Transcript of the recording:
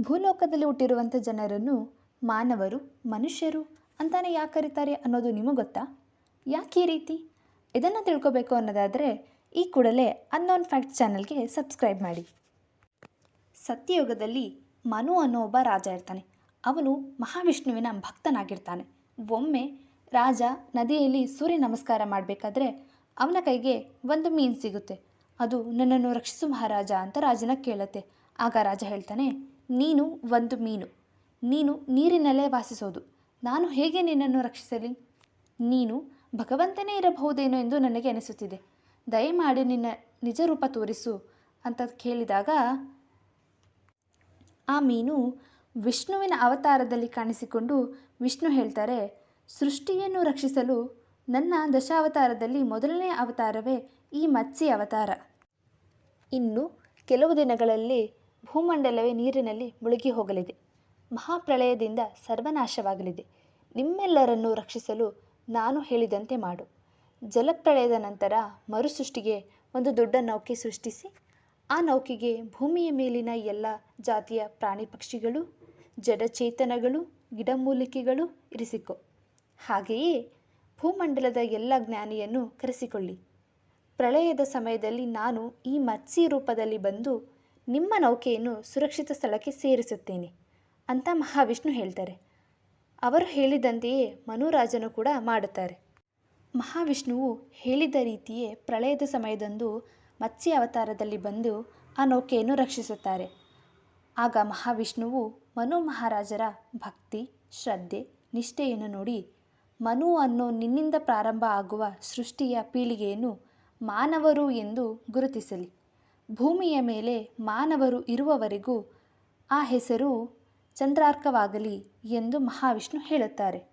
ಭೂಲೋಕದಲ್ಲಿ ಹುಟ್ಟಿರುವಂಥ ಜನರನ್ನು ಮಾನವರು, ಮನುಷ್ಯರು ಅಂತಾನೆ ಯಾಕೆ ಕರೀತಾರೆ ಅನ್ನೋದು ನಿಮಗೆ ಗೊತ್ತಾ? ಯಾಕೆ ಈ ರೀತಿ? ಇದನ್ನು ತಿಳ್ಕೊಬೇಕು ಅನ್ನೋದಾದರೆ ಈ ಕೂಡಲೇ ಅನ್ನೋನ್ ಫ್ಯಾಕ್ಟ್ ಚಾನಲ್ಗೆ ಸಬ್ಸ್ಕ್ರೈಬ್ ಮಾಡಿ. ಸತ್ಯಯುಗದಲ್ಲಿ ಮನು ಅನ್ನೋ ಒಬ್ಬ ರಾಜ ಇರ್ತಾನೆ. ಅವನು ಮಹಾವಿಷ್ಣುವಿನ ಭಕ್ತನಾಗಿರ್ತಾನೆ. ಒಮ್ಮೆ ರಾಜ ನದಿಯಲ್ಲಿ ಸೂರ್ಯ ನಮಸ್ಕಾರ ಮಾಡಬೇಕಾದ್ರೆ ಅವನ ಕೈಗೆ ಒಂದು ಮೀನು ಸಿಗುತ್ತೆ. ಅದು ನನ್ನನ್ನು ರಕ್ಷಿಸು ಮಹಾರಾಜ ಅಂತ ರಾಜನ ಕೇಳುತ್ತೆ. ಆಗ ರಾಜ ಹೇಳ್ತಾನೆ ನೀನು ಒಂದು ಮೀನು. ನೀನು ನೀರಿನಲ್ಲೇ ವಾಸಿಸೋದು. ನಾನು ಹೇಗೆ ನಿನ್ನನ್ನು ರಕ್ಷಿಸಲಿ? ನೀನು ಭಗವಂತನೇ ಇರಬಹುದೇನೋ ಎಂದು ನನಗೆ ಅನಿಸುತ್ತಿದೆ. ದಯಮಾಡಿ ನಿನ್ನ ನಿಜ ರೂಪ ತೋರಿಸು ಅಂತ ಕೇಳಿದಾಗ, ಆ ಮೀನು ವಿಷ್ಣುವಿನ ಅವತಾರದಲ್ಲಿ ಕಾಣಿಸಿಕೊಂಡು ವಿಷ್ಣು ಹೇಳ್ತಾರೆ, ಸೃಷ್ಟಿಯನ್ನು ರಕ್ಷಿಸಲು ನನ್ನ ದಶಾವತಾರದಲ್ಲಿ ಮೊದಲನೇ ಅವತಾರವೇ ಈ ಮತ್ಸ್ಯ ಅವತಾರ. ಇನ್ನು ಕೆಲವು ದಿನಗಳಲ್ಲಿ ಭೂಮಂಡಲವೇ ನೀರಿನಲ್ಲಿ ಮುಳುಗಿ ಹೋಗಲಿದೆ. ಮಹಾಪ್ರಳಯದಿಂದ ಸರ್ವನಾಶವಾಗಲಿದೆ. ನಿಮ್ಮೆಲ್ಲರನ್ನು ರಕ್ಷಿಸಲು ನಾನು ಹೇಳಿದಂತೆ ಮಾಡು. ಜಲಪ್ರಳಯದ ನಂತರ ಮರುಸೃಷ್ಟಿಗೆ ಒಂದು ದೊಡ್ಡ ನೌಕೆ ಸೃಷ್ಟಿಸಿ, ಆ ನೌಕೆಗೆ ಭೂಮಿಯ ಮೇಲಿನ ಎಲ್ಲ ಜಾತಿಯ ಪ್ರಾಣಿ ಪಕ್ಷಿಗಳು, ಜಡಚೇತನಗಳು, ಗಿಡಮೂಲಿಕೆಗಳು ಇರಿಸಿಕೊ. ಹಾಗೆಯೇ ಭೂಮಂಡಲದ ಎಲ್ಲ ಜ್ಞಾನಿಯನ್ನು ಕರೆಸಿಕೊಳ್ಳಿ. ಪ್ರಳಯದ ಸಮಯದಲ್ಲಿ ನಾನು ಈ ಮತ್ಸಿ ರೂಪದಲ್ಲಿ ಬಂದು ನಿಮ್ಮ ನೌಕೆಯನ್ನು ಸುರಕ್ಷಿತ ಸ್ಥಳಕ್ಕೆ ಸೇರಿಸುತ್ತೇನೆ ಅಂತ ಮಹಾವಿಷ್ಣು ಹೇಳ್ತಾರೆ. ಅವರು ಹೇಳಿದಂತೆಯೇ ಮನುರಾಜನು ಕೂಡ ಮಾಡುತ್ತಾರೆ. ಮಹಾವಿಷ್ಣುವು ಹೇಳಿದ ರೀತಿಯೇ ಪ್ರಳಯದ ಸಮಯದಂದು ಮತ್ಸ್ಯ ಅವತಾರದಲ್ಲಿ ಬಂದು ಆ ನೌಕೆಯನ್ನು ರಕ್ಷಿಸುತ್ತಾರೆ. ಆಗ ಮಹಾವಿಷ್ಣುವು ಮನು ಮಹಾರಾಜರ ಭಕ್ತಿ, ಶ್ರದ್ಧೆ, ನಿಷ್ಠೆಯನ್ನು ನೋಡಿ ಮನು ಅನ್ನೋ ನಿನ್ನಿಂದ ಪ್ರಾರಂಭ ಆಗುವ ಸೃಷ್ಟಿಯ ಪೀಳಿಗೆಯನ್ನು ಮಾನವರು ಎಂದು ಗುರುತಿಸಲಿ. ಭೂಮಿಯ ಮೇಲೆ ಮಾನವರು ಇರುವವರೆಗೂ ಆ ಹೆಸರು ಚಂದ್ರಾರ್ಕವಾಗಲಿ ಎಂದು ಮಹಾವಿಷ್ಣು ಹೇಳುತ್ತಾರೆ.